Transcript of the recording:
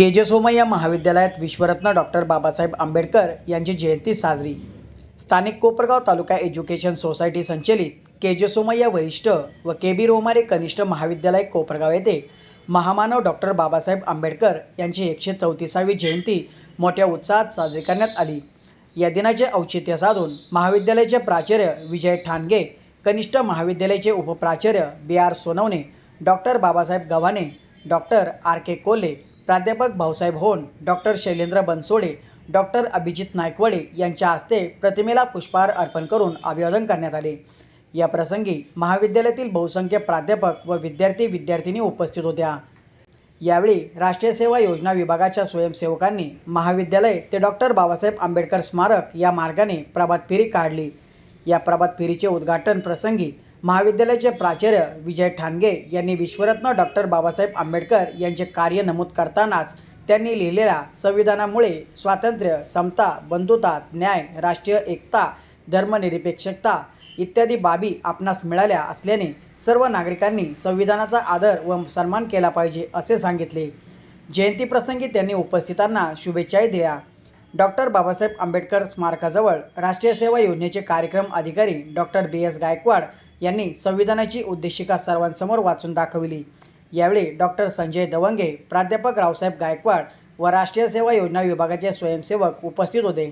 तेजसोमय या महाविद्यालयात विश्वरत्न डॉक्टर बाबासाहेब आंबेडकर यांची जयंती साजरी. स्थानिक कोपरगाव तालुका एज्युकेशन सोसायटी संचलित के वरिष्ठ व के बी रोमारे कनिष्ठ महाविद्यालय कोपरगाव येथे महामानव डॉक्टर बाबासाहेब आंबेडकर यांची एकशे चौतीसावी जयंती मोठ्या उत्साहात साजरी करण्यात आली. या दिनाचे औचित्य साधून महाविद्यालयाचे प्राचार्य विजय ठाणगे कनिष्ठ महाविद्यालयाचे उपप्राचार्य B R Sonawane doctor Babasaheb Gavhane doctor R K Kolhe प्राध्यापक भाऊसाहेब होन डॉक्टर शैलेंद्र बनसोडे डॉक्टर अभिजित नायकवडे यांच्या हस्ते प्रतिमेला पुष्पहार अर्पण करून अभिवादन करण्यात आले. या प्रसंगी महाविद्यालयातील बहुसंख्य प्राध्यापक व विद्यार्थी विद्यार्थिनी उपस्थित होत्या. यावेळी राष्ट्रीय सेवा योजना विभागाच्या स्वयंसेवकांनी महाविद्यालय ते डॉक्टर बाबासाहेब आंबेडकर स्मारक या मार्गाने प्रभात फेरी काढली. या प्रभात फेरीचे उद्घाटन प्रसंगी महाविद्यालयाचे प्राचार्य विजय ठाणगे यांनी विश्वरत्न डॉक्टर बाबासाहेब आंबेडकर यांचे कार्य नमूद करतानाच त्यांनी लिहिलेल्या संविधानामुळे स्वातंत्र्य समता बंधुता न्याय राष्ट्रीय एकता धर्मनिरपेक्षता इत्यादी बाबी आपणास मिळाल्या असल्याने सर्व नागरिकांनी संविधानाचा आदर व सन्मान केला पाहिजे असे सांगितले. जयंतीप्रसंगी त्यांनी उपस्थितांना शुभेच्छाही दिल्या. डॉक्टर बाबासाहेब आंबेडकर स्मारकाजवळ राष्ट्रीय सेवा योजनेचे कार्यक्रम अधिकारी डॉक्टर बी एस गायकवाड यांनी संविधानाची उद्देशिका सर्वांसमोर वाचून दाखविली. यावेळी डॉक्टर संजय दवंगे प्राध्यापक रावसाहेब गायकवाड व राष्ट्रीय सेवा योजना विभागाचे स्वयंसेवक उपस्थित होते.